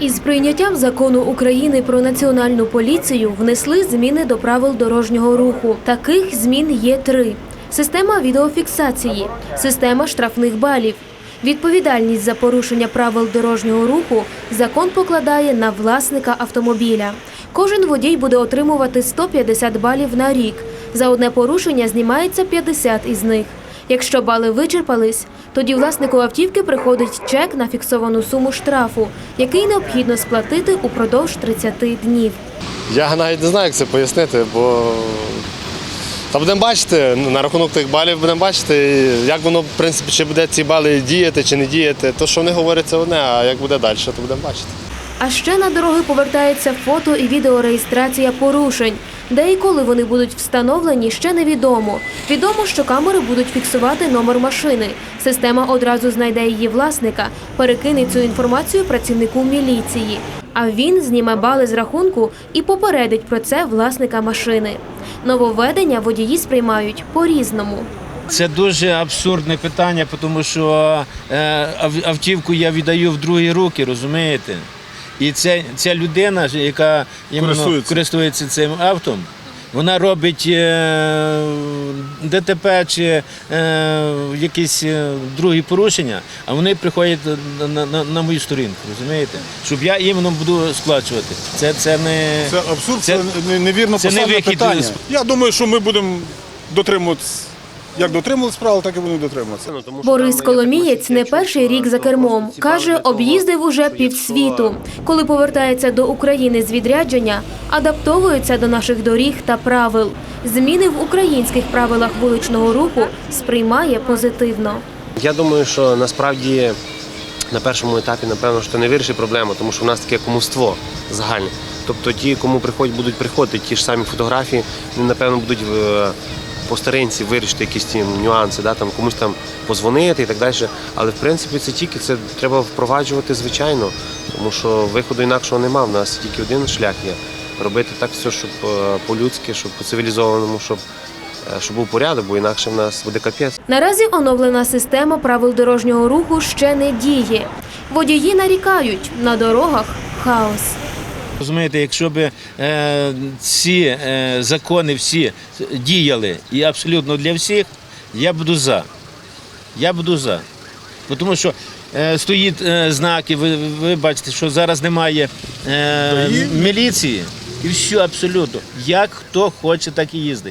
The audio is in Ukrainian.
Із прийняттям закону України про національну поліцію внесли зміни до правил дорожнього руху. Таких змін є три: система відеофіксації, система штрафних балів. Відповідальність за порушення правил дорожнього руху закон покладає на власника автомобіля. Кожен водій буде отримувати 150 балів на рік. За одне порушення знімається 50 із них. Якщо бали вичерпались, тоді власнику автівки приходить чек на фіксовану суму штрафу, який необхідно сплатити упродовж 30 днів. Я навіть не знаю, як це пояснити, бо та будемо бачити на рахунок тих балів, будемо бачити, як воно в принципі чи буде ці бали діяти чи не діяти. То, що вони говорять, це одне, а як буде далі, то будемо бачити. А ще на дороги повертається фото і відеореєстрація порушень. Де і коли вони будуть встановлені, ще невідомо. Відомо, що камери будуть фіксувати номер машини. Система одразу знайде її власника, перекине цю інформацію працівнику міліції. А він зніме бали з рахунку і попередить про це власника машини. Нововведення водії сприймають по-різному. Це дуже абсурдне питання, тому що е, ав- автівку я віддаю в другі руки, розумієте? І це, ця людина, яка Користується. користується цим автом, вона робить е, ДТП чи е, якісь е, другі порушення, а вони приходять на, на, на, на мою сторінку, розумієте? Щоб я іменно буду сплачувати. Це, це не Це абсурд, Це- це, не- невірно це не вихід питання. Я думаю, що ми будемо дотримуватися, як дотримувалися правил, так і будемо дотримуватися. Борис Коломієць не перший рік за кермом. Каже, об'їздив уже півсвіту. Коли повертається до України з відрядження, адаптовується до наших доріг та правил. Зміни в українських правилах вуличного руху сприймає позитивно. Я думаю, що насправді на першому етапі, напевно, що не вирішить проблему, тому що в нас таке комуство загальне. Тобто ті, кому приходять, будуть приходити ті ж самі фотографії, вони, напевно, будуть е, по старинці вирішити якісь ті нюанси, да, там, комусь там позвонити і так далі. Але в принципі це тільки це треба впроваджувати звичайно, тому що виходу інакшого нема. В нас тільки один шлях є. Робити так все, щоб е, по-людськи, щоб по-цивілізованому, щоб, е, щоб був порядок, бо інакше в нас буде капець. Наразі оновлена система правил дорожнього руху ще не діє. Водії нарікають на дорогах хаос. Розумієте, якщо б е, ці е, закони всі діяли і абсолютно для всіх, я буду за. Я буду за. Тому що е, стоїть знаки, ви, ви бачите, що зараз немає міліції. І все абсолютно. Як хто хоче, так і їздить.